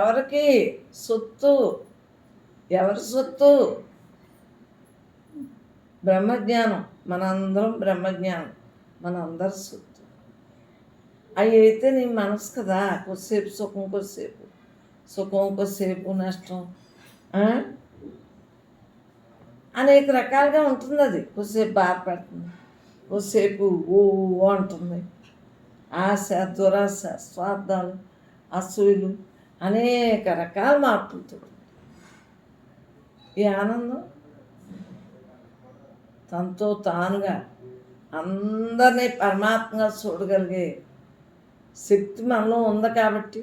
ఎవరికి? సొత్తు. ఎవరి సొత్తు? బ్రహ్మజ్ఞానం. మనందరం బ్రహ్మజ్ఞానం. మనందరి సొత్తు. అవి అయితే నీ మనసు కదా. కొద్దిసేపు సుఖం కొద్దిసేపు. సుఖం కొద్దిసేపు నష్టం. అనేక రకాలుగా ఉంటుంది అది కొద్దిసేపు బాధపడుతుంది కొద్దిసేపు ఓ ఓ అంటుంది. ఆశ దురాశ స్వార్థాలు అసూయలు. అనేక రకాల మార్పులతో ఈ ఆనందం తనతో తానుగా అందరినీ పరమాత్మగా చూడగలిగే శక్తి మనలో ఉంది కాబట్టి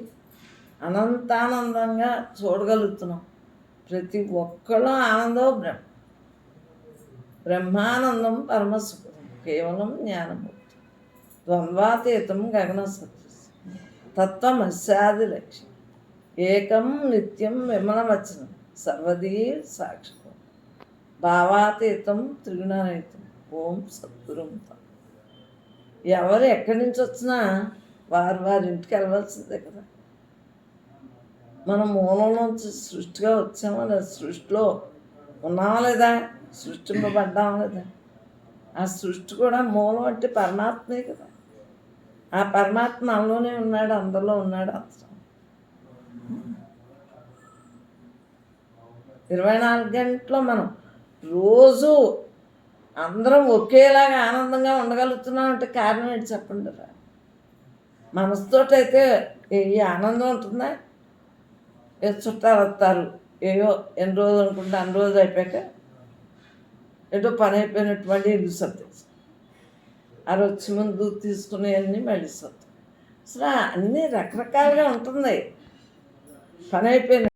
అనంతానందంగా చూడగలుగుతున్నాం. ప్రతి ఒక్కళ్ళు ఆనందం బ్రహ్మ బ్రహ్మానందం పరమసుఖం కేవలం జ్ఞానమూర్తి ద్వంద్వాతీతం గగన సదృశం తత్వమస్యాది లక్ష్యం. ఏకం నిత్యం విమలవచనం సర్వదీ సాక్షి భావాతీతం త్రిగుణరహితం ఓం సద్గురుం ఎవరు ఎక్కడి నుంచి వచ్చినా వారు వారి ఇంటికి వెళ్ళవలసిందే కదా. మనం మూలం నుంచి సృష్టిగా వచ్చామా లేదా సృష్టిలో ఉన్నామా లేదా? సృష్టింపబడ్డామా లేదా? ఆ సృష్టి కూడా మూలం అంటే పరమాత్మే కదా. ఆ పరమాత్మ అందులోనే ఉన్నాడు అందరిలో ఉన్నాడు అంతరం ఇరవై నాలుగు గంటలు మనం రోజు అందరం ఒకేలాగా ఆనందంగా ఉండగలుగుతున్నాం అంటే కారణం ఏంటి చెప్పండి రా. మనసుతోటైతే ఏ ఆనందం ఉంటుందా? ఏ చుట్టాలు వస్తారు ఏయో ఎన్ని రోజులు అనుకుంటే అన్ని రోజులు అయిపోయాక ఏదో పని అయిపోయినట్టు మళ్ళీ ఇల్లు సర్దేసి ఆ వచ్చి ముందు తీసుకునేవన్నీ మళ్ళీ సర్దు అసలు అన్నీ రకరకాలుగా ఉంటుంది పని అయిపోయిన